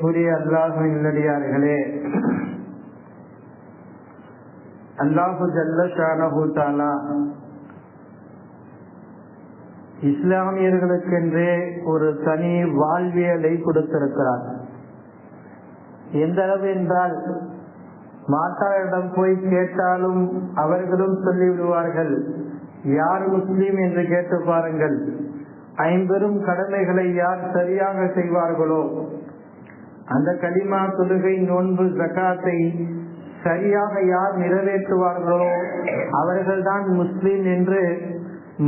கண்ணியத்திற்குரிய அல்லாஹு இல்லடியார்களே. அல்லாஹு ஜல்லஷானஹு தாலா இஸ்லாமியர்களுக்கென்றே ஒரு தனி வாழ்வியலை கொடுத்திருக்கிறார். எந்த அளவு என்றால் மாத்தாரிடம் போய் கேட்டாலும் அவர்களும் சொல்லிவிடுவார்கள். யார் முஸ்லீம் என்று கேட்டு பாருங்கள். ஐம்பெரும் கடமைகளை யார் சரியாக செய்வார்களோ அந்த களிமா தொழுகை நோன்பு ஜக்காத்தை சரியாக யார் நிறைவேற்றுவார்களோ அவர்கள்தான் முஸ்லீம் என்று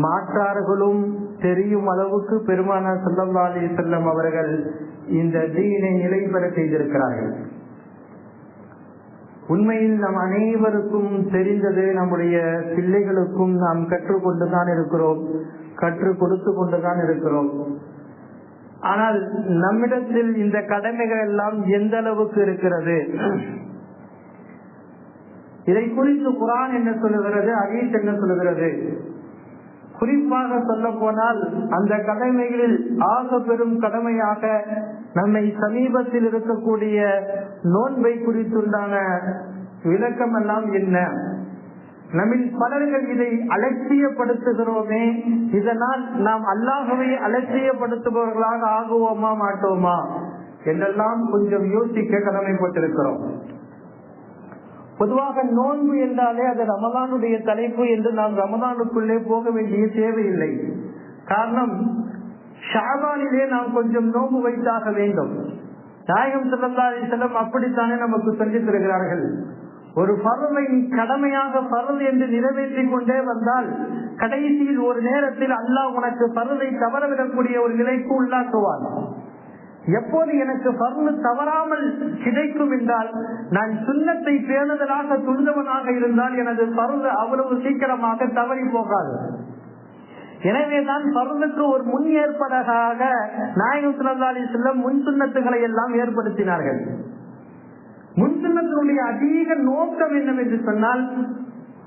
மாற்றார்களும் தெரியும் அளவுக்கு பெருமானா சொல்லல்லா அலி செல்லம் அவர்கள் இந்த தீனை நிலை பெற செய்திருக்கிறார்கள். உண்மையில் நம் அனைவருக்கும் தெரிந்தது நம்முடைய பிள்ளைகளுக்கும் நாம் கற்றுக்கொண்டுதான் இருக்கிறோம் கற்றுக் கொடுத்து கொண்டுதான் இருக்கிறோம். ஆனால் நம்மிடத்தில் இந்த கடமைகள் எல்லாம் எந்த அளவுக்கு இருக்கிறது? இதை குறித்து குரான் என்ன சொல்லுகிறது அகீஸ் என்ன சொல்லுகிறது? குறிப்பாக சொல்ல போனால் அந்த கடமைகளில் ஆக பெரும் கடமையாக நம்மை சமீபத்தில் இருக்கக்கூடிய நோன்பை குறித்துண்டான விளக்கம் எல்லாம் என்ன? நம்மில் பலர்கள் இதை அலட்சியப்படுத்துகிறோமே. இதனால் நாம் அல்லாஹவை அலட்சியப்படுத்துபவர்களாக ஆகுவோமா மாட்டோமா? என்றெல்லாம் கொஞ்சம் யோசிக்க கடமைப்பட்டிருக்கிறோம். பொதுவாக நோன்பு என்றாலே அது ரமதானுடைய தலைப்பு என்று நாம் ரமதானுக்குள்ளே போக வேண்டிய தேவையில்லை. காரணம் ஷாபானிலே நாம் கொஞ்சம் நோன்பு வைத்தாக வேண்டும். நாயகம் செல்லல்லா செல்லம் அப்படித்தானே நமக்கு சொல்லித் தருகிறார்கள். ஒரு பருவை கடமையாக பருது என்று நிறைவேற்றிக் கொண்டே வந்தால் கடைசியில் ஒரு நேரத்தில் அல்லாஹ் உனக்கு பருதை தவறவிடக்கூடிய ஒரு நிலைக்கு உள்ளாக்குவார் எப்போது எனக்கு பர்ணு தவறாமல் கிடைக்கும் என்றால் நான் சுண்ணத்தை பேணுதலாக துணிந்தவனாக இருந்தால் எனது பருது அவ்வளவு சீக்கிரமாக தவறி போகாது. எனவேதான் பருந்துக்கு ஒரு முன் ஏற்பதாக நாயகம் சுல்லாலி செல்லம் முன் சுண்ணத்துகளை எல்லாம் ஏற்படுத்தினார்கள். முன்சின்னத்தினுடைய அதிக நோக்கம் என்னவென்று சொன்னால்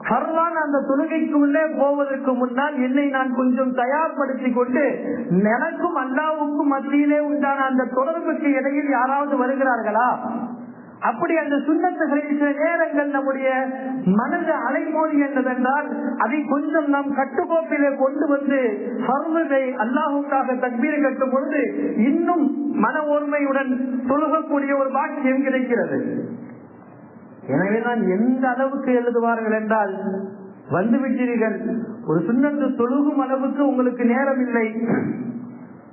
பரவான் அந்த தொழுகைக்கு உள்ளே போவதற்கு முன்னால் என்னை நான் கொஞ்சம் தயார்படுத்திக் கொண்டு எனக்கும் அல்லாவுக்கும் மத்தியிலே உண்டான அந்த தொடர்புக்கு இடையில் யாராவது வருகிறார்களா? அப்படி அந்த சுண்ணத்துகளில் சில நேரங்கள் நம்முடைய மனது அலைமோதி என்றதென்றால் அதை கொஞ்சம் நாம் கட்டுக்கோப்பிலே கொண்டு வந்து பருவதை அல்லாஹுக்காக தக்பீரை கட்டும் பொழுது இன்னும் மன ஓர்மையுடன் தொழுகக்கூடிய ஒரு பாக்கியம் கிடைக்கிறது. எனவே நான் எந்த அளவுக்கு எழுதுவார்கள் என்றால் வந்துவிட்டீர்கள். ஒரு சுண்ணத்து தொழுகும் அளவுக்கு உங்களுக்கு நேரம் இல்லை.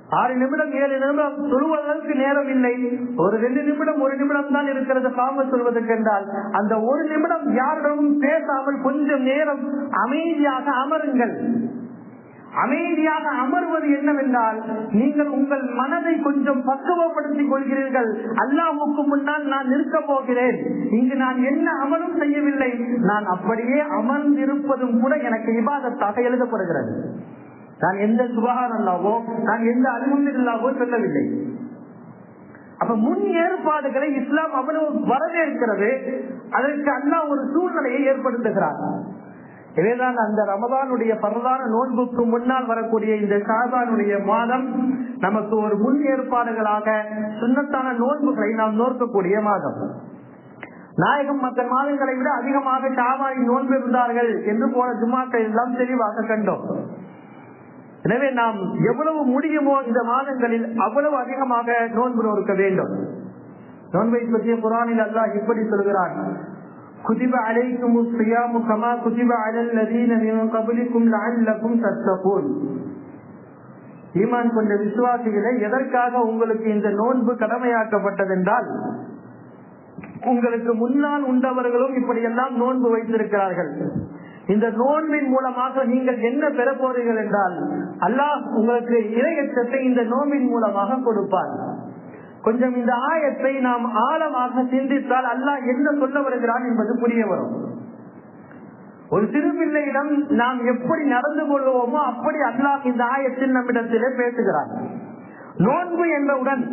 ஆறு நிமிடம் ஏழு நிமிடம் சொல்வதற்கு நேரம் இல்லை. ஒரு ரெண்டு நிமிடம் ஒரு நிமிடம் தான் இருக்கிறது காம சொல்வதற்கு என்றால் அந்த ஒரு நிமிடம் யாரிடமும் பேசாமல் கொஞ்சம் நேரம் அமைதியாக அமருங்கள். அமைதியாக அமர்வது என்னவென்றால் நீங்கள் உங்கள் மனதை கொஞ்சம் பக்குவப்படுத்திக் கொள்கிறீர்கள். அல்லாவுக்கு முன்னால் நான் நிற்க போகிறேன். இங்கு நான் என்ன அமலும் செய்யவில்லை. நான் அப்படியே அமர்ந்திருப்பதும் கூட எனக்கு விவாதத்தாக எழுதப்படுகிறது. நான் எந்த சுகாதாரம் இல்லாவோ நான் எந்த அனுமதி இல்லாவோ சொல்லவில்லை. அப்ப முன் ஏற்பாடுகளை இஸ்லாம் அவ்வளவு வரவேற்கிறது அதற்கு அண்ணா ஒரு சூழ்நிலையை ஏற்படுத்துகிறார். எனவேதான் அந்த ரமதானுடைய பரதான நோன்புக்கு முன்னால் வரக்கூடிய இந்த ஷாபானுடைய மாதம் நமக்கு ஒரு முன் ஏற்பாடுகளாக சுண்ணத்தான நோன்புகளை நாம் நோக்கக்கூடிய மாதம். நாயகம் மற்ற மாதங்களை விட அதிகமாக ஷாபானின் நோன்பு இருந்தார்கள் என்று போன ஜுமாக்கள் எல்லாம் தெளிவாக கண்டோம். எனவே நாம் எவ்வளவு முடியுமோ இந்த மாதங்களில் அவ்வளவு அதிகமாக நோன்பு நோக்க வேண்டும். நோன்பை பற்றிய குரானில் அல்லாஹ் இப்படி சொல்கிறான். குதிப அலைக்கும் சுயாமு கமா குதிப அலல் நதீன கபலிக்கும் லகும் சத்தபோல் ஈமான் கொண்ட விசுவாசிகளை எதற்காக உங்களுக்கு இந்த நோன்பு கடமையாக்கப்பட்டதென்றால் உங்களுக்கு முன்னால் உண்டவர்களும் இப்படியெல்லாம் நோன்பு வைத்திருக்கிறார்கள். இந்த நோன்பின் மூலமாக நீங்கள் என்ன பெற போறீர்கள் என்றால் அல்லாஹ் உங்களுக்கு இறையச்சத்தை இந்த நோன்பின் மூலமாக கொடுப்பார். கொஞ்சம் இந்த ஆயத்தை நாம் ஆழமாக சிந்தித்தால் அல்லாஹ் என்ன சொல்ல வருகிறான் என்பது புரிய வரும். ஒரு சிறு பிள்ளையிடம் நாம் எப்படி நடந்து கொள்வோமோ அப்படி அல்லாஹ் இந்த ஆயத்தில் நம்மிடத்திலே பேசுகிறார் நோன்பு என்பவுடன்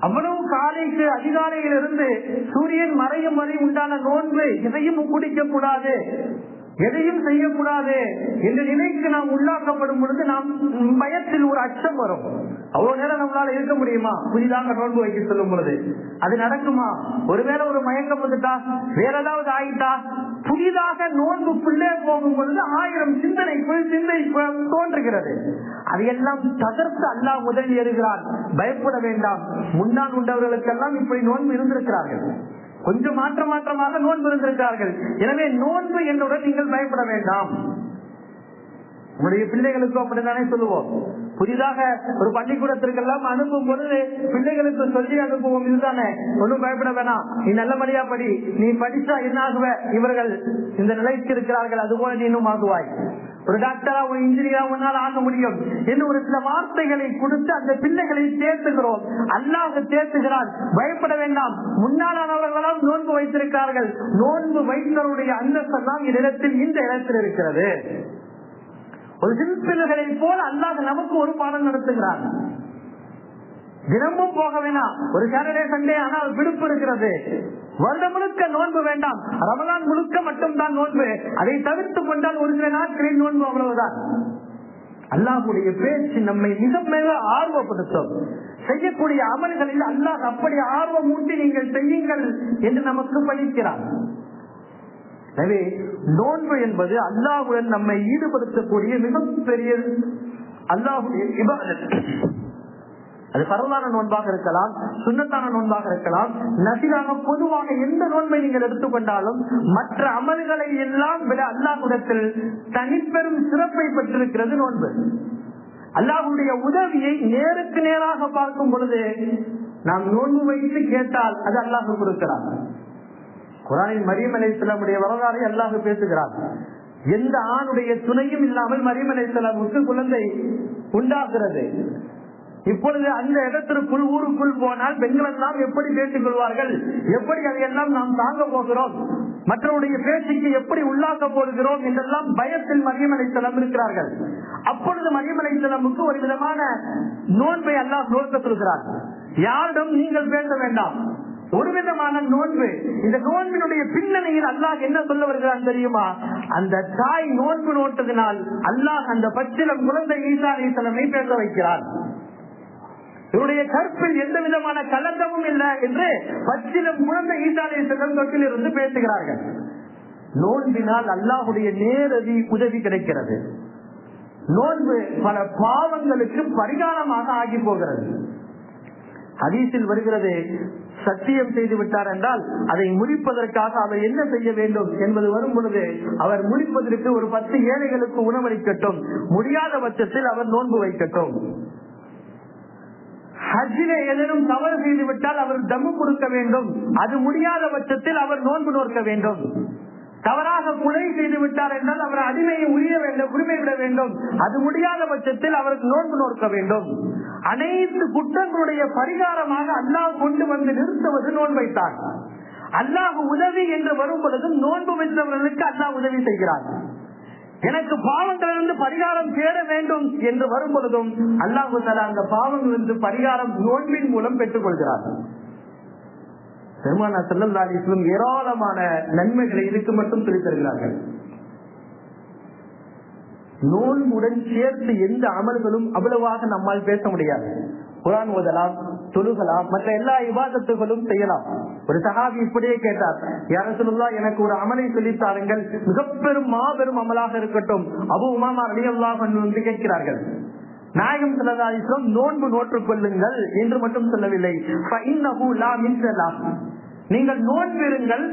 அவ்வளவு காலைக்கு அதிகாலையிலிருந்து சூரியன் மறையும் வரை உண்டான நோன்பு எதையும் குடிக்க கூடாது எதையும் செய்யக்கூடாது என்ற நிலைக்கு நாம் உள்ளாக்கப்படும் பொழுது நாம் பயத்தில் ஒரு அச்சம் வரும். அவ்வளவு நேரம் நம்மளால இருக்க முடியுமா? புதிதாக நோன்பு வைக்க சொல்லும் பொழுது. அது நடக்குமா? ஒருவேளை ஒரு மயக்கம் வந்துட்டா வேற ஏதாவது ஆயிட்டா புதிதாக நோன்புக்குள்ளே போகும் பொழுது ஆயிரம் சிந்தனைக்குள் சிந்தனை தோன்றுகிறது. அதையெல்லாம் தகர்த்து அல்லாஹ் உதவி ஏறுகிறான். பயப்பட வேண்டாம். முன்னாள் உண்டவர்களுக்கெல்லாம் இப்படி நோன்பு இருந்திருக்கிறார்கள். கொஞ்சம் மாற்ற மாற்றமாக நோன்பு இருந்திருக்கிறார்கள். எனவே நோன்பு என்னுடன் நீங்கள் பயப்பட வேண்டாம். உங்களுடைய பிள்ளைகளுக்கும் அப்படித்தானே சொல்லுவோம்? புதிதாக ஒரு பள்ளிக்கூடத்திற்கு எல்லாம் அனுப்பும் பொழுது பிள்ளைகளுக்கு சொல்லி அனுப்புவோம் இதுதானே. ஒன்றும் பயப்பட வேணாம். நீ நல்லபடியா படி. நீ படிச்சா என்ன ஆகுவ இவர்கள் இந்த நிலைக்கு இருக்கிறார்கள் அதுபோல நீ இன்னும் ஆகுவாய். ஒரு டாக்டரா ஒரு இன்ஜினியரா உன்னால் ஆக முடியும். என்று ஒரு சில வார்த்தைகளை கொடுத்து அந்த பிள்ளைகளை சேர்த்துகிறோம் அல்லாஹ் சேர்த்துகிறான் பயப்பட வேண்டாம். முன்னாளானவர்களால் நோன்பு வைத்திருக்கிறார்கள். நோன்பு வைத்தவருடைய அந்தஸ்தெல்லாம் இடத்தில் இந்த இடத்தில் இருக்கிறது. ஒரு சிறுபிள்ளைகளை போல அல்லாத நமக்கு ஒரு பாடம் நடத்துகிறார். தினமும் போக வேணாம். ஒரு சாட்டர்டே சண்டே ஆனால் விடுப்பு இருக்கிறது. வருடம் முழுக்க நோன்பு வேண்டாம். ரமலான் முழுக்க மட்டும்தான் நோன்பு. அதை தவிர்த்து கொண்டால் ஒரு சில நாட்களில் நோன்பு அவ்வளவுதான். அல்லாஹுடைய பேச்சு நம்மை மிக மிக ஆர்வப்படுத்தும். செய்யக்கூடிய அமல்களில் அல்லாஹ் அப்படி ஆர்வம் ஊட்டி நீங்கள் செய்யுங்கள் என்று நமக்கு படிக்கிறார் எனவே நோன்பு என்பது அல்லாஹுடன் நம்மை ஈடுபடுத்தக்கூடிய மிகப்பெரிய அல்லாஹுடைய அது பரவலான நோன்பாக இருக்கலாம் சுண்ணத்தான நோன்பாக இருக்கலாம். நசிலாக பொதுவாக எந்த நோன்பை நீங்கள் எடுத்துக்கொண்டாலும் மற்ற அமல்களை எல்லாம் விட அல்லாஹுடத்தில் தனிப்பெரும் சிறப்பை பெற்றிருக்கிறது நோன்பு. அல்லாஹுடைய உதவியை நேருக்கு நேராக பார்க்கும் பொழுது நாம் நோன்பு வைத்து கேட்டால் அது அல்லாஹு கொடுக்கிறார். குரானின் மரியம் அலைத்தலாமுடைய வரலாறை அல்லாஹ் பேசுகிறார். எந்த ஆணுடைய துணையும் இல்லாமல் மரியம் அலைத்தலாமுக்கு குழந்தை உண்டாகிறது. இப்பொழுது அந்த இடத்திற்குள் ஊருக்குள் போனால் பெண்கள் எல்லாம் எப்படி பேசிக் கொள்வார்கள்? எப்படி அதையெல்லாம் நாம் தாங்க போகிறோம்? மற்றவருடைய பேச்சுக்கு எப்படி உள்ளாக்க போகிறோம்? என்றெல்லாம் பயத்தில் மரியமலை அலைத்தலம் இருக்கிறார்கள். அப்பொழுது மரியமலை அலைத்தலமுக்கு ஒரு விதமான நோன்பை எல்லாம் நோக்க சொல்கிறார் யாரிடம் நீங்கள் பேச வேண்டாம். ஒரு விதமான நோன்பு. இந்த நோன்பினுடைய பின்னணியில் அல்லாஹ் என்ன சொல்ல வருகிறான் தெரியுமா? அந்த தாய் நோன்பு நோட்டதினால் அல்லாஹ் அந்த பச்சிலம் குழந்தை ஈசா ஈசலமை பேச வைக்கிறார் இவருடைய கற்பில் எந்த விதமான கலந்தமும் இல்லை என்று பச்சிலம் குழந்தை ஈசாலை செல்லும் தொட்டில் இருந்து பேசுகிறார்கள். நோன்பினால் அல்லாஹுடைய நேரடி உதவி கிடைக்கிறது. நோன்பு பல பாவங்களுக்கு பரிகாரமாக ஆகி போகிறது. ஹதீஸில் வருகிறது சத்தியம் செய்து விட்டார் என்றால் அதை முடிப்பதற்காக அவர் என்ன செய்ய வேண்டும் என்பது வரும் பொழுது அவர் முடிப்பதற்கு ஒரு பத்து ஏழைகளுக்கு உணவளிக்கட்டும். முடியாத பட்சத்தில் அவர் நோன்பு வைக்கட்டும். ஹஜ்ஜிலே ஏதேனும் தவறு செய்து விட்டால் அவர் தம்மு கொடுக்க வேண்டும். அது முடியாத பட்சத்தில் அவர் நோன்பு நோக்க வேண்டும். தவறாக கொலை செய்து விட்டார் என்றால் அவர் அடிமையை உரிய வேண்டும் உரிமை விட வேண்டும். அது முடியாத பட்சத்தில் அவருக்கு நோன்பு நோக்க வேண்டும். அனைத்து குற்றங்களுடைய பரிகாரமாக அல்லாஹ் கொண்டு வந்து நிறுத்துவது நோன்பைத்தான் அல்லாஹ் உதவி என்று வரும் பொழுதும் நோன்பு வைத்தவர்களுக்கு அல்லாஹ் உதவி செய்கிறார் எனக்கு பாவங்களிலிருந்து பரிகாரம் தேட வேண்டும் என்று வரும் பொழுதும் அல்லாஹு அந்த பாவங்களிலிருந்து பரிகாரம் நோன்பின் மூலம் பெற்றுக் கொள்கிறார் பெருமானா செல்லல்லா ஏராளமான நன்மைகளை இதுக்கு மட்டும் சொல்லி தருகிறார்கள். நோன்புடன் சேர்த்து எந்த அமல்களும் அவ்வளவாக நம்மால் பேச முடியாது. குரான் ஓதலாம் தொழுகலாம் மற்ற எல்லா விவாதத்துகளும் செய்யலாம். ஒரு சகாபி இப்படியே கேட்டார் யார சொல்லுல்லா எனக்கு ஒரு அமலை சொல்லித்தாருங்கள் மிக பெரும் மாபெரும் அமலாக இருக்கட்டும். அபு உமாமா அலி வந்து கேட்கிறார்கள் நாயகம் சிலதாரிசம் நோன்பு நோற்றுக் கொள்ளுங்கள் என்று மட்டும் சொல்லவில்லை. நீங்கள் நோன்பிருங்கள்.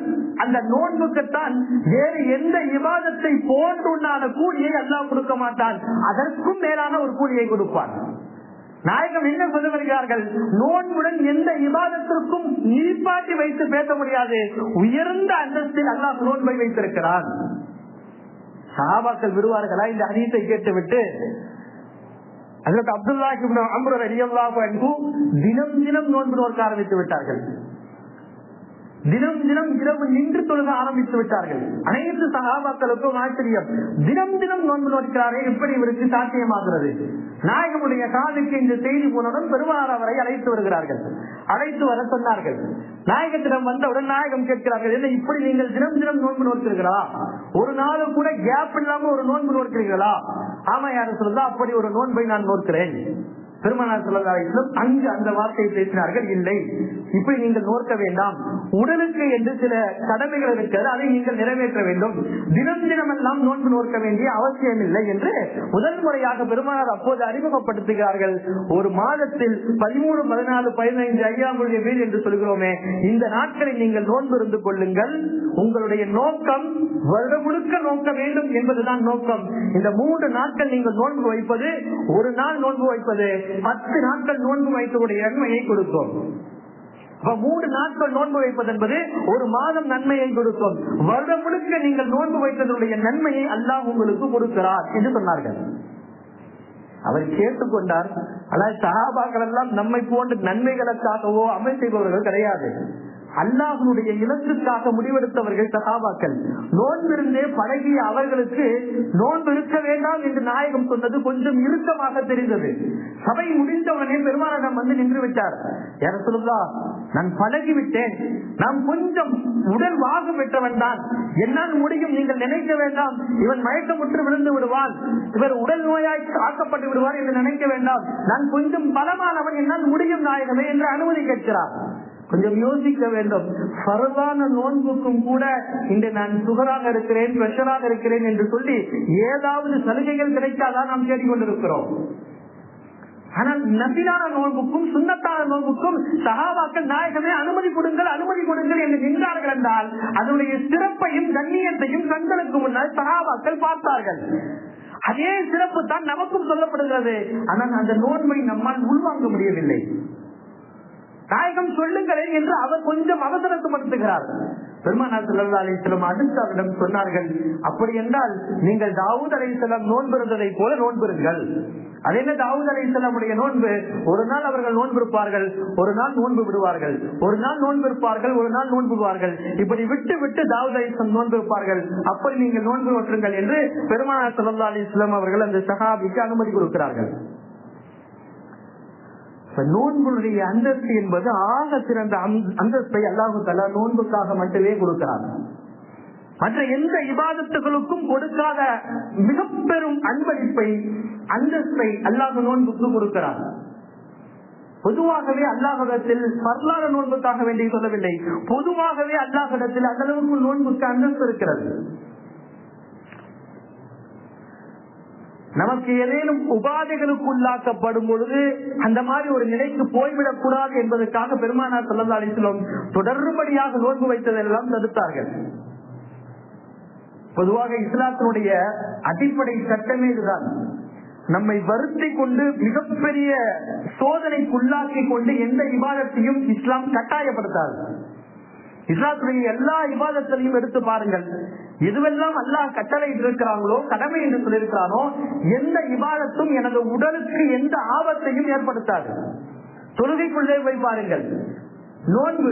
அந்த நோன்புக்குத்தான் வேறு எந்த விவாதத்தை போன்றுண்டான கூலியை அல்லா கொடுக்க மாட்டான். அதற்கும் மேலான ஒரு கூலியை கொடுப்பான். நாயகம் என்ன சொல்ல வருகிறார்கள்? நோன்புடன் எந்த விவாதத்திற்கும் நீப்பாட்டி வைத்து பேச முடியாது. உயர்ந்த அந்தஸ்தில் அல்லாஹ் நோன்பை வைத்திருக்கிறான். சாபாக்கள் விடுவார்களா இந்த ஹதீஸை கேட்டுவிட்டு அதற்கு அப்துல்லாஹி அம்ரு ரலியல்லாஹு தினம் தினம் நோன்பு நோக்க ஆரம்பித்து விட்டார்கள். தினம் தினம் இரவு நின்று தொழுக ஆரம்பித்து விட்டார்கள். அனைத்து சகாபாக்களுக்கும் ஆச்சரியம். தினம் தினம் நோன்பு நோக்கிறாரே எப்படி இவருக்கு சாத்தியமாகிறது? நாயகமுடைய காதுக்கு இந்த செய்தி போனவுடன் பெருமாள் அவரை அழைத்து வருகிறார்கள். அழைத்து வர சொன்னார்கள். நாயகத்திடம் வந்தவுடன் நாயகம் கேட்கிறார்கள் என்ன இப்படி நீங்கள் தினம் தினம் நோன்பு நோக்கிறீர்களா ஒரு நாள் கூட கேப் இல்லாம ஒரு நோன்பு நோக்கிறீர்களா ஆமா யாரும் சொல்லுதா அப்படி ஒரு நோன்பை நான் நோக்கிறேன் பெருமனார் சொல்லலாம் அங்கு அந்த வார்த்தையை பேசினார்கள் இல்லை இப்படி நீங்கள் நோக்க வேண்டாம். உடலுக்கு என்று சில கடமைகள் இருக்கிறது அதை நீங்கள் நிறைவேற்ற வேண்டும். தினம் தினம் எல்லாம் நோன்பு நோக்க வேண்டிய அவசியம் இல்லை என்று முதல் முறையாக பெருமானார் அப்போது அறிமுகப்படுத்துகிறார்கள். ஒரு மாதத்தில் பதிமூணு பதினாலு பதினைந்து ஐயாமுடைய வீடு என்று சொல்கிறோமே இந்த நாட்களில் நீங்கள் நோன்பு இருந்து கொள்ளுங்கள். உங்களுடைய நோக்கம் வருடம் முழுக்க நோக்க வேண்டும் என்பதுதான் நோக்கம். இந்த மூன்று நாட்கள் நீங்கள் நோன்பு வைப்பது ஒரு நாள் நோன்பு வைப்பது பத்து நாட்கள் நோன்பு வைக்கக்கூடிய நன்மையை கொடுக்கும். மூன்று நாட்கள் நோன்பு வைப்பது என்பது ஒரு மாதம் நன்மையை கொடுக்கும். வருடம் முழுக்க நீங்கள் நோன்பு வைத்ததனுடைய நன்மையை அல்லாஹ் உங்களுக்கு கொடுக்கிறார் என்று சொன்னார்கள். அவர் கேட்டுக்கொண்டார் ஆனால் சகாபாக்கள் எல்லாம் நம்மை போன்ற நன்மைகளுக்காகவோ அமல் செய்பவர்கள் கிடையாது. அல்லாஹனுடைய இலக்குக்காக முடிவெடுத்தவர்கள் சகாபாக்கள். நோன்பிருந்தே பழகிய அவர்களுக்கு நோன்பு இருக்க வேண்டாம் என்று நாயகம் சொன்னது கொஞ்சம் இறுக்கமாக தெரிந்தது. சபை முடிந்தவனே பெருமானிடம் வந்து நின்று விட்டார். யார சொல்லுதா நான் பழகிவிட்டேன். நான் கொஞ்சம் உடல் வாகு பெற்றவன் தான். என்னால் முடியும் நீங்கள் நினைக்க வேண்டாம். இவன் மயக்கமுற்று விழுந்து விடுவான். இவர் உடல் நோயாய் ஆக்கப்பட்டு விடுவார் என்று நினைக்க வேண்டாம். நான் கொஞ்சம் பலமானவன். என்னால் முடியும் நாயகமே என்று அனுமதி கேட்கிறார். கொஞ்சம் யோசிக்க வேண்டும். பரவான நோன்புக்கும் கூட இன்று நான் சுகராக இருக்கிறேன் பிரஷராக இருக்கிறேன் என்று சொல்லி ஏதாவது சலுகைகள் கிடைக்காதான் நாம் தேடிக்கொண்டிருக்கிறோம் ஆனால் நபிலான நோன்புக்கும் சுண்ணத்தான நோன்புக்கும் சகாபாக்கள் நாயகமே அனுமதி கொடுங்கள் அனுமதி கொடுங்கள் என்று நின்றார்கள் என்றால் அதனுடைய சிறப்பையும் கண்ணியத்தையும் கண்களுக்கு முன்னால் சகாபாக்கள் பார்த்தார்கள். அதே சிறப்பு தான் நமக்கும் சொல்லப்படுகிறது. ஆனால் அந்த நோன்பை நம்மால் உள்வாங்க முடியவில்லை. நாயகம் சொல்லுங்களேன் என்று அவர் கொஞ்சம் அவசரத்துப்படுத்துகிறார் பெருமானார் சல்லா அலிஸ்லம் அடுத்து அவரிடம் சொன்னார்கள் அப்படி என்றால் நீங்கள் தாவூத் அலிஸ்லாம் நோன்புறதை போல நோன்புறுங்கள் அது என்ன தாவூத் அலிஸ்லாமுடைய நோன்பு ஒரு நாள் அவர்கள் நோன்பிருப்பார்கள் ஒரு நாள் நோன்பு விடுவார்கள். ஒரு நாள் நோன்பிருப்பார்கள் ஒரு நாள் நோன்புவார்கள் இப்படி விட்டு விட்டு தாவூத் அலிஸ்லாம் நோன்பிருப்பார்கள் அப்படி நீங்கள் நோன்பு நோற்றுங்கள் என்று பெருமானார் சல்லா அலிஸ்லாம் அவர்கள் அந்த சகாபிக்கு அனுமதி கொடுக்கிறார்கள். நோன்புடைய அந்தஸ்து என்பது ஆக சிறந்த அந்தஸ்தை அல்லாஹு தலா நோன்புக்காக மட்டுமே கொடுக்கிறார் மற்ற எந்த இபாதத்துகளுக்கும் கொடுக்காத மிக பெரும் அன்பளிப்பை அந்தஸ்தை அல்லாஹ் நோன்புக்கு கொடுக்கிறார் பொதுவாகவே அல்லாஹிடத்தில் வரலாறு நோன்புக்காக வேண்டிய சொல்லவில்லை. பொதுவாகவே அல்லாஹிடத்தில் அந்த அளவுக்கு நோன்புக்கு அந்தஸ்து இருக்கிறது. நமக்கு ஏதேனும் உபாதைகளுக்கு உள்ளாக்கப்படும் பொழுது அந்த மாதிரி ஒரு நிலைக்கு போய்விடக் கூடாது என்பதற்காக பெருமானார் சொல்லா அலிஸ்லம் தொடர்படியாக நோன்பு வைத்ததெல்லாம் தடுத்தார்கள். பொதுவாக இஸ்லாத்தினுடைய அடிப்படை சட்டமே இதுதான். நம்மை வருத்தி கொண்டு மிகப்பெரிய சோதனைக்குள்ளாக்கி கொண்டு எந்த விவாதத்தையும் இஸ்லாம் கட்டாயப்படுத்தாது. இஸ்லாத்துடைய எல்லா விவாதத்திலையும் எடுத்து பாருங்கள். எதுவெல்லாம் அல்லாஹ் கட்டளை இருக்கிறாங்களோ கடமை என்று சொல்லியிருக்கிறானோ எந்த விவாதத்தும் எனது உடலுக்கு எந்த ஆபத்தையும் ஏற்படுத்தாது. தொழுகைக்குள்ளே போய் பாருங்கள். நோன்பு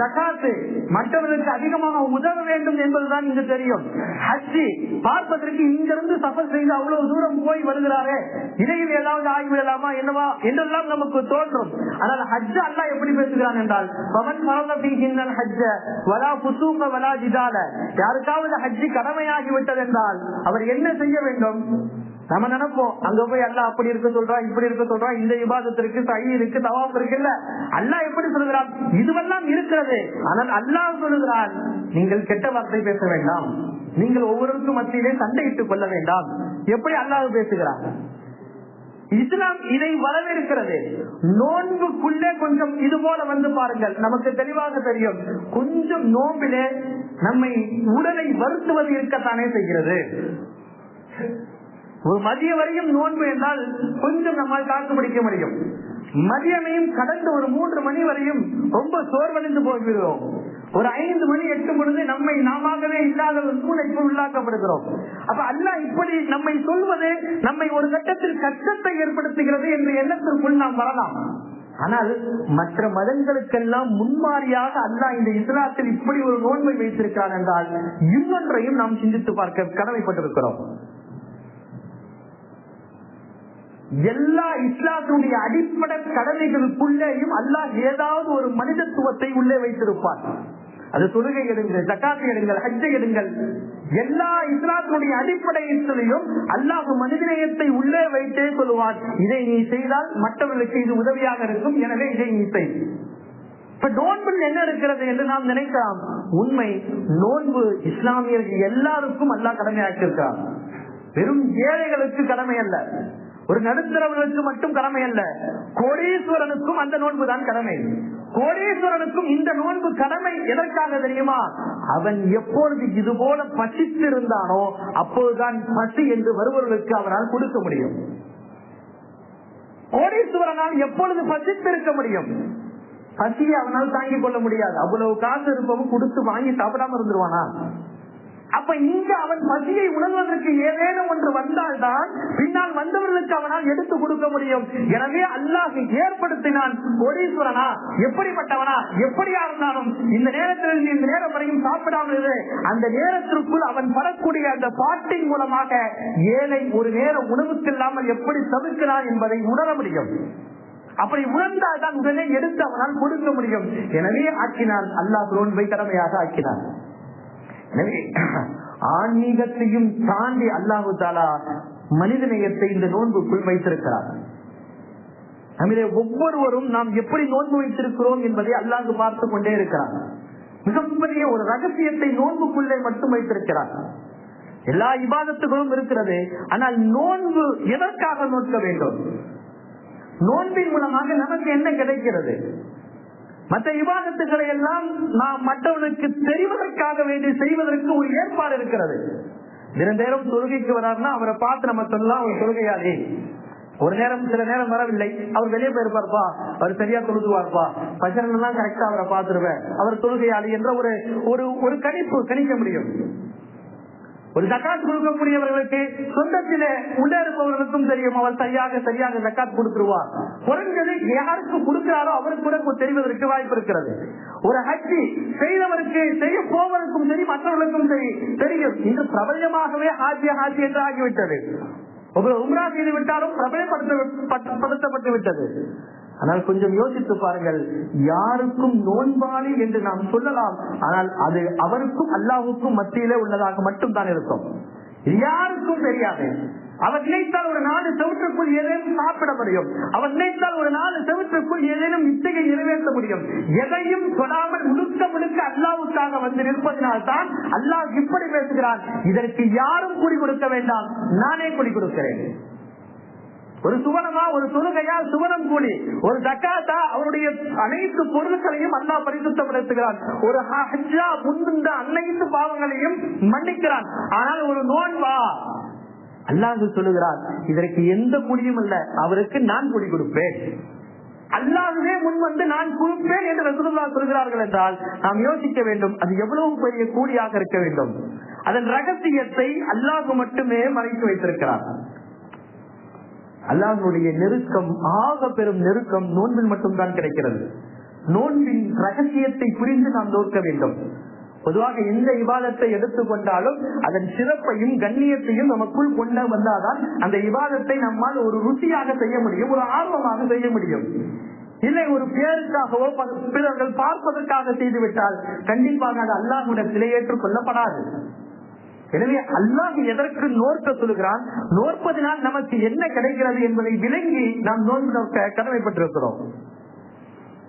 ஜகாத்து மற்றவர்களுக்கு அதிகமாக உதவ வேண்டும் என்பதுதான் இங்கு தெரியும். ஹஜ்ஜி பார்ப்பதற்கு இங்கிருந்து சஃபர் செய்து அவ்வளவு தூரம் போய் வருகிறாரே. இதையில் ஏதாவது ஆகிவிடலாமா என்னவா என்றெல்லாம் நமக்கு தோன்றும். ஆனால் ஹஜ் அல்லா எப்படி பேசுகிறான் என்றால் பவன் மரணத்தின் ஹஜ்ஜ வலா புசூக வலா ஜிதால. யாருக்காவது ஹஜ்ஜி கடமையாகிவிட்டது என்றால் அவர் என்ன செய்ய வேண்டும்? நம்ம நினைப்போம். அங்க போய் அல்லா அப்படி இருக்க சொல்றான் இப்படி இருக்க சொல்றான் இந்த விவாதத்திற்கு சை இருக்கு தவாப் இருக்குல்ல அல்லா எப்படி சொல்லுகிறான்? இதுவெல்லாம் இருக்கிறது. ஆனால் அல்லாஹ் சொல்லுகிறான் நீங்கள் கெட்ட வார்த்தை பேச வேண்டாம். நீங்கள் ஒவ்வொருவருக்கும் மத்தியிலே சண்டையிட்டுக் கொள்ள வேண்டாம். எப்படி அல்லாஹ் பேசுகிறான்? இஸ்லாம் இதை வரவேற்கிறது. நோன்புக்குள்ளே கொஞ்சம் இது போல வந்து பாருங்கள். நமக்கு தெளிவாக தெரியும். கொஞ்சம் நோம்பிலே நம்மை உடலை வருத்துவது இருக்கத்தானே செய்கிறது. ஒரு மதிய வரையும் நோன்பு என்றால் கொஞ்சம் நம்மால் தாக்கு பிடிக்க முடியும். மதியமையும் கடந்த ஒரு மூன்று மணி வரையும் ரொம்ப சோர்வடைந்து போய்விடுவோம். ஒரு ஐந்து மணி எட்டு பொழுது நம்மை நாமவே இல்லாத ஒரு சூழ்நிலைக்கு உள்ளாக்கப்படுகிறோம். அப்ப அல்ல இப்படி நம்மை சொல்வது நம்மை ஒரு கட்டத்தில் கஷ்டத்தை ஏற்படுத்துகிறது என்ற எண்ணத்திற்குள் நாம் வரலாம். ஆனால் மற்ற மதங்களுக்கெல்லாம் முன்மாறியாக அல்லா இந்த இஸ்லாத்தில் இப்படி ஒரு நோன்மை வைத்திருக்கிறான் என்றால் இன்னொன்றையும் நாம் சிந்தித்து பார்க்க கடமைப்பட்டிருக்கிறோம். எல்லா இஸ்லாத்தினுடைய அடிப்படை கடமைகளுக்குள்ளேயும் அல்லாஹ் ஏதாவது ஒரு மனிதத்துவத்தை உள்ளே வைத்திருப்பார் அது தொழுகை எடுங்கள் ஜக்காத்தை எடுங்கள் ஹஜ்ஜை எடுங்கள். எல்லா இஸ்லாத்தினுடைய அடிப்படையிலையும் அல்லாஹ் மனிதநேயத்தை உள்ளே வைத்தே சொல்லுவார் இதை நீ செய்தால் மற்றவர்களுக்கு இது உதவியாக இருக்கும் எனவே இதை நீ செய். இப்ப நோன்பு என்ன இருக்கிறது என்று நாம் நினைக்கலாம். உண்மை நோன்பு இஸ்லாமியர்கள் எல்லாருக்கும் அல்லாஹ் கடமையாக்கியிருக்கிறார் வெறும் ஏழைகளுக்கு கடமை அல்ல. ஒரு நடுத்தரவர்களுக்கு மட்டும் கடமை அல்ல. கோடீஸ்வரனுக்கும் அந்த நோன்பு தான் கடமை. கோடீஸ்வரனுக்கும் இந்த நோன்பு கடமை எதற்காக தெரியுமா? அவன் எப்பொழுது இது போல பசித்திருந்தானோ அப்போதுதான் பசி என்று வருபவர்களுக்கு அவனால் கொடுக்க முடியும். கோடீஸ்வரனால் எப்பொழுது பசித்திருக்க முடியும்? பசியை அவனால் தாங்கிக் கொள்ள முடியாது. அவ்வளவு காசு இருப்பவன் கொடுத்து வாங்கி சாப்பிடாம இருந்துருவானா? அப்ப இங்க அவன் பசியை உணர்வதற்கு ஏதேனும் ஒன்று வந்தால்தான் பின்னால் வந்தவர்களுக்கு அவனால் எடுத்து கொடுக்க முடியும். எனவே அல்லாஹ் ஏற்படுத்தினான் கோடீஸ்வரனா? எப்படிப்பட்டவனா? எப்படியா இருந்தாலும் இந்த நேரத்திலிருந்து இந்த நேரம் வரையும் சாப்பிடாமல் இரு. அந்த நேரத்திற்குள் அவன் படக்கூடிய அந்த பாட்டின் மூலமாக ஏழை ஒரு நேரம் உணவுக்கு இல்லாமல் எப்படி தவிர்க்கிறான் என்பதை உணர முடியும். அப்படி உணர்ந்தால் தான் உடனே எடுத்து அவனால் கொடுக்க முடியும். எனவே ஆக்கினான் அல்லாஹ் நோன்பை கடமையாக ஆக்கினான். எனவே ஆன்மீகத்தையும் தாண்டி அல்லாஹு தாலா மனிதநேயத்தை இந்த நோன்புக்குள் வைத்திருக்கிறார். நம்மிலே ஒவ்வொருவரும் நாம் எப்படி நோன்பு வைத்திருக்கிறோம் என்பதை அல்லாங்கு பார்த்து கொண்டே இருக்கிறார் மிகப்பெரிய ஒரு ரகசியத்தை நோன்புக்குள்ளே மட்டும் வைத்திருக்கிறார். எல்லா இபாதத்துகளும் இருக்கிறது. ஆனால் நோன்பு எதற்காக நோக்க வேண்டும்? நோன்பின் மூலமாக நமக்கு என்ன கிடைக்கிறது? மற்ற விவாதத்துக்களை எல்லாம் நாம் மற்றவனுக்கு தெரிவதற்காக வேண்டி செய்வதற்கு ஒரு ஏற்பாடு இருக்கிறது. தினந்தேரம் தொழுகைக்கு வராருன்னா அவரை பார்த்து நம்ம சொல்லலாம் அவர் தொழுகையாளி. ஒரு நேரம் சில நேரம் வரவில்லை. அவர் வெளியே போயிருப்பார்ப்பா. அவர் சரியா தொழுதுவார்ப்பா. பஜன் எல்லாம் கரெக்டா அவரை பார்த்துருவேன். அவர் தொழுகையாளி என்ற ஒரு ஒரு ஒரு கணிப்பு கணிக்க முடியும். ஒரு ஜக்காத் கொடுக்கக்கூடியவர்களுக்கு சொந்தத்தில உள்ளே இருப்பவர்களுக்கும் தெரியும். அவர் சரியாக சரியாக ஜக்காத் கொடுத்துருவார் குறைஞ்சது யாருக்கு கொடுக்கிறாரோ அவருக்கு கூட தெரிவதற்கு வாய்ப்பு இருக்கிறது. ஒரு ஹஜ்ஜி செய்தவருக்கு செய்ய போவதற்கும் சரி மற்றவர்களுக்கும் சரி தெரியும். இன்று பிரபலமாகவே ஹாஜி ஹாஜி என்று ஆகிவிட்டது. உம்ரா செய்து விட்டாலும் பிரபலப்படுத்தப்பட்டு விட்டது. ஆனால் கொஞ்சம் யோசித்து பாருங்கள். யாருக்கும் நோன்பாளி என்று நாம் சொல்லலாம். ஆனால் அது அவருக்கும் அல்லாவுக்கும் மத்தியிலே உள்ளதாக மட்டும் தான் இருக்கும் யாருக்கும் தெரியாது. அவர் நினைத்தால் ஒரு நாலு செவற்றுக்குள் ஏதேனும் சாப்பிட முடியும். அவர் நினைத்தால் ஒரு நாலு செவற்றுக்குள் ஏதேனும் இச்சையை நிறைவேற்ற முடியும். எதையும் சொல்லாமல் முழுக்க முழுக்க அல்லாவுக்காக வந்து நிற்பதனால் தான் அல்லாஹ் இப்படி பேசுகிறான். இதற்கு யாரும் குறி கொடுக்க வேண்டாம். நானே குறி கொடுக்கிறேன். ஒரு சுவனமா ஒரு தொழுகையா சுவனம் கூலி. ஒரு தக்காத்தா அவருடைய அனைத்து பொருட்களையும் அல்லா பரிசுத்தப்படுத்துகிறான். ஒரு ஹஜ்ஜா முன்பிருந்த அனைத்து பாவங்களையும் மன்னிக்கிறான். ஆனால் ஒரு நோன்பா? அல்லாஹ் சொல்லுகிறார் இதற்கு எந்த முடியும் இல்ல. அவருக்கு நான் கூடி கொடுப்பேன். அல்லாஹ்வே முன் வந்து நான் கொடுப்பேன் என்று ரசூலுல்லா சொல்கிறார்கள் என்றால் நாம் யோசிக்க வேண்டும் அது எவ்வளவு பெரிய கூலியாக இருக்க வேண்டும். அதன் ரகசியத்தை அல்லாஹ் மட்டுமே மறைத்து வைத்திருக்கிறார். அல்லாஹனுடைய நெருக்கம் ஆக பெரும் நெருக்கம் நோன்பில் மட்டும்தான் கிடைக்கிறது. நோன்பின் ரகசியத்தை புரிந்து நாம் நோக்க வேண்டும். பொதுவாக எந்த விவாதத்தை எடுத்துக்கொண்டாலும் அதன் சிறப்பையும் கண்ணியத்தையும் நமக்குள் கொண்டு வந்தாதான் அந்த விவாதத்தை நம்மால் ஒரு ருசியாக செய்ய முடியும் ஒரு ஆர்வமாக செய்ய முடியும். இல்லை ஒரு பேருக்காகவோ பிறர்கள் பார்ப்பதற்காக செய்துவிட்டால் கண்டிப்பாக அது அல்லாஹுடத்திலே ஏற்றுக்கொள்ளப்படாது. எனவே அல்லாஹ் எதற்கு நோர்க்க சொல்லுகிறான்? நோற்பதினால் நமக்கு என்ன கிடைக்கிறது என்பதை விளங்கி நாம் நோன்பு கடமைப்பட்டிருக்கிறோம்.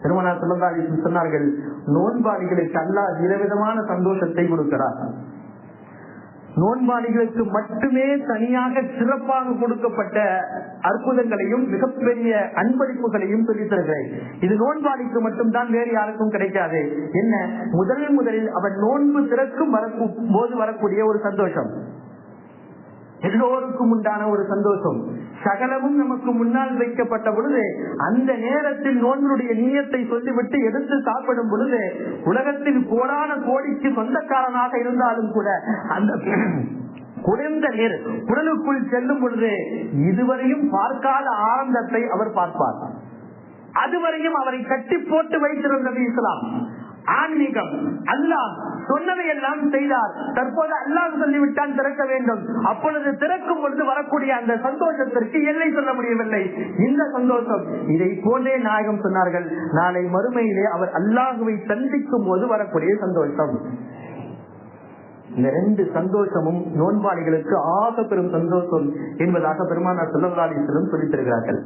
திருமணா சொல்லி சொன்னார்கள் நோன்பாளிகளுக்கு அல்லாஹ் விதவிதமான சந்தோஷத்தை கொடுக்கிறார் நோன்பாளிகளுக்கு மட்டுமே தனியாக சிறப்பாக கொடுக்கப்பட்ட அற்புதங்களையும் மிகப்பெரிய அன்பளிப்புகளையும் சொல்லித்தருகிறேன் இது நோன்பாளிக்கு மட்டும்தான் வேறு யாருக்கும் கிடைக்காது. என்ன? முதல் முதலில் அவன் நோன்பு திறக்கும் வரக்கும் போது வரக்கூடிய ஒரு சந்தோஷம். எல்லோருக்கும் உண்டான ஒரு சந்தோஷம். சகலமும் நமக்கு முன்னால் வைக்கப்பட்ட பொழுது அந்த நேரத்தில் நோன்பினுடைய நீயத்தை சொல்லிவிட்டு எடுத்து சாப்பிடும் பொழுது உலகத்தில் கோடான கோடிக்கு சொந்தக்காரனாக இருந்தாலும் கூட அந்த குறைந்த நீர் குடலுக்குள் செல்லும் பொழுது இதுவரையும் பார்க்காத ஆனந்தத்தை அவர் பார்ப்பார். அதுவரையும் அவரை கட்டி போட்டு வைத்திருந்தது இஸ்லாம். ஆன்மீகம். அல்லாஹ் சொன்னதை எல்லாம் செய்தார். தற்போது அல்லாஹ் சொல்லிவிட்டால் திறக்க வேண்டும். அப்பொழுது திறக்கும் பொழுது வரக்கூடிய அந்த சந்தோஷத்திற்கு எல்லை சொல்ல முடியவில்லை. இந்த சந்தோஷம். இதை போன்றே நாயகம் சொன்னார்கள். நாளை மறுமையிலே அவர் அல்லாஹுவை சந்திக்கும் போது வரக்கூடிய சந்தோஷம். இந்த ரெண்டு சந்தோஷமும் நோன்பாளிகளுக்கு ஆக பெரும் சந்தோஷம் என்பதாக பெருமானார் செல்லவராளீஸ்வரம் சொல்லித் தருகிறார்கள்.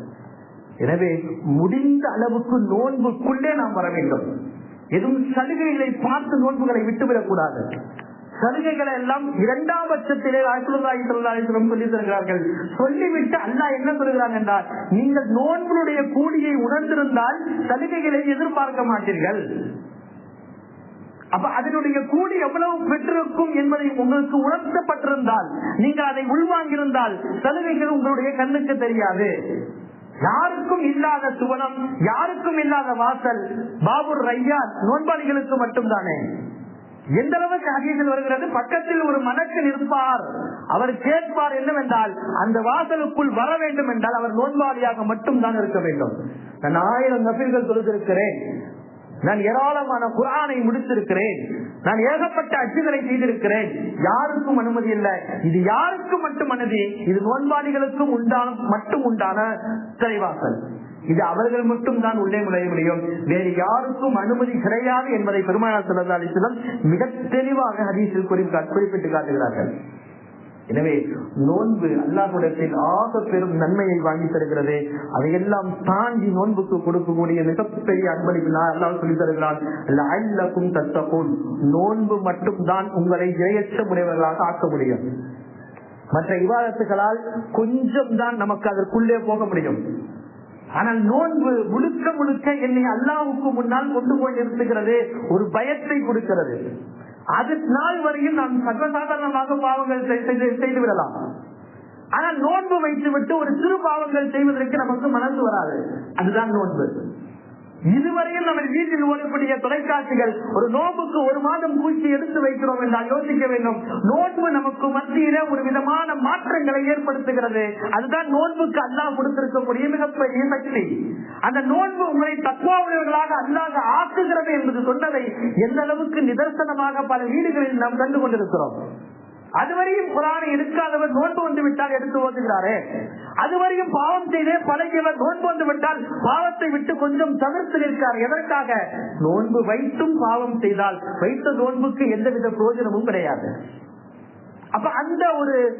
எனவே முடிந்த அளவுக்கு நோன்புக்குள்ளே நாம் வர வேண்டும். எதுவும் சலுகைகளை பார்த்து நோன்புகளை விட்டுவிடக் கூடாது சலுகைகளை எல்லாம் இரண்டாம் பட்சத்திலே ஆயிரத்தி சொல்லி தருகிறார்கள். சொல்லிவிட்டு அல்லா என்ன சொல்கிறாங்க என்றால் நீங்கள் நோன்புடைய கூலியை உணர்ந்திருந்தால் சலுகைகளை எதிர்பார்க்க மாட்டீர்கள். அப்ப அதனுடைய கூலி எவ்வளவு பெற்றிருக்கும் என்பதை உங்களுக்கு உணர்த்தப்பட்டிருந்தால் நீங்கள் அதை உள்வாங்கியிருந்தால் சலுகைகள் உங்களுடைய கண்ணுக்கு தெரியாது. யாருக்கும் இல்லாத சுவனம் யாருக்கும் இல்லாத வாசல் பாபுர் ரையான் நோன்பாளிகளுக்கு மட்டும்தானே. எந்த அளவுக்கு ஹதீஸில் வருகிறது? பக்கத்தில் ஒரு மனக்கு நிற்பார். அவர் கேட்பார் என்னவென்றால் அந்த வாசலுக்குள் வர வேண்டும் என்றால் அவர் நோன்பாளியாக மட்டும்தான் இருக்க வேண்டும். நான் ஆயிரம் நபில்கள் தொழுதிருக்கிறேன். நான் ஏராளமான குரானை முடித்திருக்கிறேன். நான் ஏகப்பட்ட அச்சுகளை செய்திருக்கிறேன். யாருக்கும் அனுமதி இல்லை. இது யாருக்கும் மட்டும் அனுமதி? இது நோன்பாளிகளுக்கும் உண்டான மட்டும் உண்டான தலைவாசல் இது அவர்கள் மட்டும் தான் உள்ளே நுழைய முடியும். வேறு யாருக்கும் அனுமதி கிடையாது என்பதை பெருமானார் சல்லா மிக தெளிவாக ஹதீஸில் குறிப்பிட்டு காட்டுகிறார்கள். எனவே நோன்பு அல்லாஹுடத்தில் ஆக பெரும் நன்மையை வாங்கி தருகிறது. அதையெல்லாம் தாண்டி நோன்புக்கு கொடுக்கக்கூடிய மிகப்பெரிய அன்பளிப்பு அல்லாஹ் சொல்லி தருகிறான். அல்லக்கும் தத்தகும் நோன்பு மட்டும்தான் உங்களை இரையற்ற முறைவர்களாக ஆக்க முடியும். மற்ற விவாதத்துகளால் கொஞ்சம் தான் நமக்கு அதற்குள்ளே போக முடியும். ஆனால் நோன்பு முழுக்க முழுக்க என்னை அல்லாவுக்கு முன்னால் கொண்டு போய் நிறுத்துகிறது ஒரு பயத்தை கொடுக்கிறது. அது நாள் வரையும் நாம் சர்வசாதாரணமாக பாவங்கள் செய்து விடலாம். ஆனால் நோன்பு வைத்து விட்டு ஒரு சிறு பாவங்கள் செய்வதற்கு நமக்கு மனசு வராது. அதுதான் நோன்பு. இதுவரையும் நம்ம வீட்டில் ஓடக்கூடிய தொலைக்காட்சிகள் ஒரு நோன்புக்கு ஒரு மாதம் பூச்சி எடுத்து வைக்கிறோம் என்றால் யோசிக்க வேண்டும். நோன்பு நமக்கு மத்தியில ஒரு விதமான மாற்றங்களை ஏற்படுத்துகிறது. அதுதான் நோன்புக்கு அல்லாஹ் கொடுத்திருக்கக்கூடிய மிகப்பெரிய சக்தி. அந்த நோன்பு உங்களை தத்துவாவுடையவர்களாக அல்லாத ஆக்குகிறது என்பது சொன்னதை எந்த அளவுக்கு நிதர்சனமாக பல வீடுகளில் நாம் கண்டு கொண்டிருக்கிறோம் அதுவரையும் குரானை எடுக்காதவர் நோன்பு வந்து விட்டால் எடுத்து ஓதுகிறாரே. அதுவரையும் பாவம் செய்தே பழகியவர் நோன்பு வந்து விட்டால் பாவத்தை விட்டு கொஞ்சம் தவிர்த்து நிற்கிறார். எதற்காக? நோன்பு வைத்தும் பாவம் செய்தால். வைத்த நோன்புக்கு எந்தவித பிரயோஜனமும் கிடையாது. அப்ப அந்த ஒரு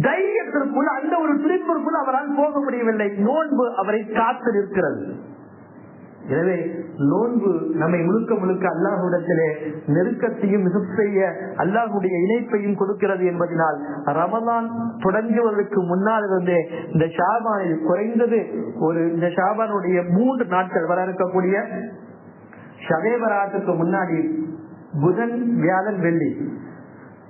தைரியத்திற்குள் அந்த ஒரு துடிப்பிற்குள் அவரால் போக முடியவில்லை. நோன்பு அவரை காத்து நிற்கிறது. எனவே நோன்பு நம்மை முழுக்க முழுக்க அல்லாஹுடத்திலே நெருக்கத்தையும் மிகப்பெரிய அல்லாஹுடைய இணைப்பையும் கொடுக்கிறது என்பதனால் ரமதான் தொடங்குவதற்கு முன்னால் இருந்தே இந்த ஷாபானில் குறைந்தது ஒரு இந்த ஷாபானுடைய மூன்று நாட்கள் வர இருக்கக்கூடிய ஷவேபராத்துக்கு முன்னாடி புதன் வியாழன் வெள்ளி.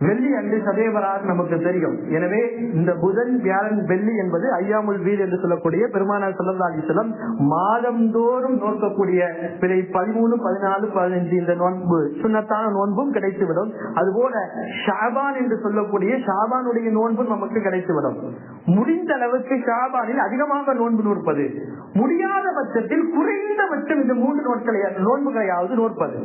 வெள்ளி அன்று சதேவராக நமக்கு தெரியும். எனவே இந்த புதன் வியாழன் வெள்ளி என்பது ஐயாமுல் வீல் என்று சொல்லக்கூடிய பெருமானார் செல்லந்தாலிசலம் மாதந்தோறும் நோக்கக்கூடிய பிறை பதிமூணு பதினாலு பதினஞ்சு இந்த நோன்பு சுண்ணத்தான நோன்பும் கிடைத்துவிடும். அதுபோல ஷாபான் என்று சொல்லக்கூடிய ஷாபானுடைய நோன்பும் நமக்கு கிடைத்துவிடும். முடிந்த அளவுக்கு ஷாபானில் அதிகமாக நோன்பு நோற்பது. முடியாத பட்சத்தில் குறைந்தபட்சம் இந்த மூன்று நோட்களை நோன்புகளையாவது நோற்பது.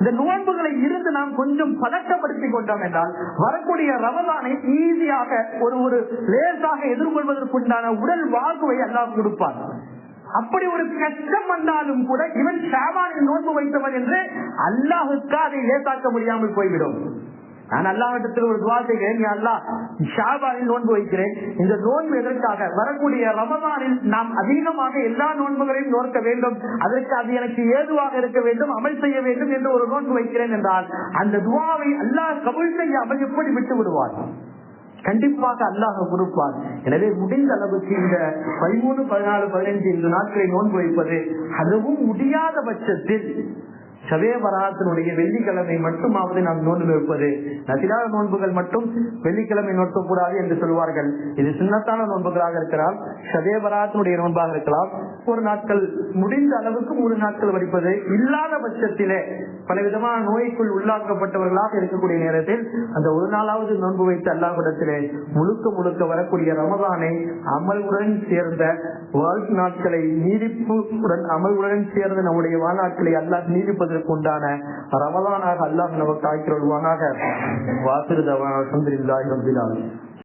இந்த நோன்புகளை இருந்து நாம் கொஞ்சம் பதட்டப்படுத்திக் கொண்டோம் என்றால் வரக்கூடிய ரமதானை ஈஸியாக ஒரு ஒரு லேசாக எதிர்கொள்வதற்குண்டான உடல் வாழ்வை எல்லாம் கொடுப்பார் அப்படி ஒரு கஷ்டம் வந்தாலும் கூட இவன் ஷாபானில் நோன்பு வைத்தவன் என்று அல்லாஹுக்கு அதை லேசாக்க முடியாமல் போய்விடும். நான் அல்லாவிடத்தில் ஒரு துவா செய்கிறேன். அல்லா ஷாபானில் நோன்பு வைக்கிறேன். இந்த நோன்பு எதற்காக? வரக்கூடிய ரமதானில் நாம் அதிகமாக எல்லா நோன்புகளையும் நோக்க வேண்டும். அதற்கு அது எனக்கு ஏதுவாக இருக்க வேண்டும் அமல் செய்ய வேண்டும் என்று ஒரு நோன்பு வைக்கிறேன் என்றால் அந்த துவாவை அல்லாஹ் கபுள் செய்யாமல் எப்படி விட்டு விடுவார் கண்டிப்பாக அல்லாஹ் கொடுப்பார். எனவே முடிந்த அளவுக்கு இந்த பதிமூணு பதினாலு பதினைஞ்சு இந்த நாட்களை நோன்பு வைப்பது அதுவும் முடியாத பட்சத்தில் ஷவே வராத்தினுடைய வெள்ளிக்கிழமை மட்டுமாவது நாம் நோன்பு வைப்பது. நசிலாத நோன்புகள் மட்டும் வெள்ளிக்கிழமை நோக்கக்கூடாது என்று சொல்வார்கள். இது சின்னத்தான நோன்புகளாக இருக்கலாம் ஷவே வராத்தினுடைய நோன்பாக இருக்கலாம். ஒரு நாட்கள் முடிந்த அளவுக்கு மூணு நாட்கள் வடிப்பது இல்லாத பட்சத்திலே பல விதமான நோய்க்குள் உள்ளாக்கப்பட்டவர்களாக இருக்கக்கூடிய நேரத்தில் அந்த ஒரு நாளாவது நோன்பு வைத்து அல்லாஹிடத்திலே முழுக்க முழுக்க வரக்கூடிய ரமதானை அமல்வுடன் சேர்ந்த வாழ்க்கை நாட்களை நீடிப்புடன் அமலுடன் சேர்ந்த நம்முடைய வாழ்நாட்களை அல்லாஹ் நீடிப்பதற்கு உண்டான ரமதானாக அல்லாஹ் நமக்கு ஆக்கிரொள்வானாக. வாசிருதவான அல்ஹம்துலில்லாஹி ரபிலாலும்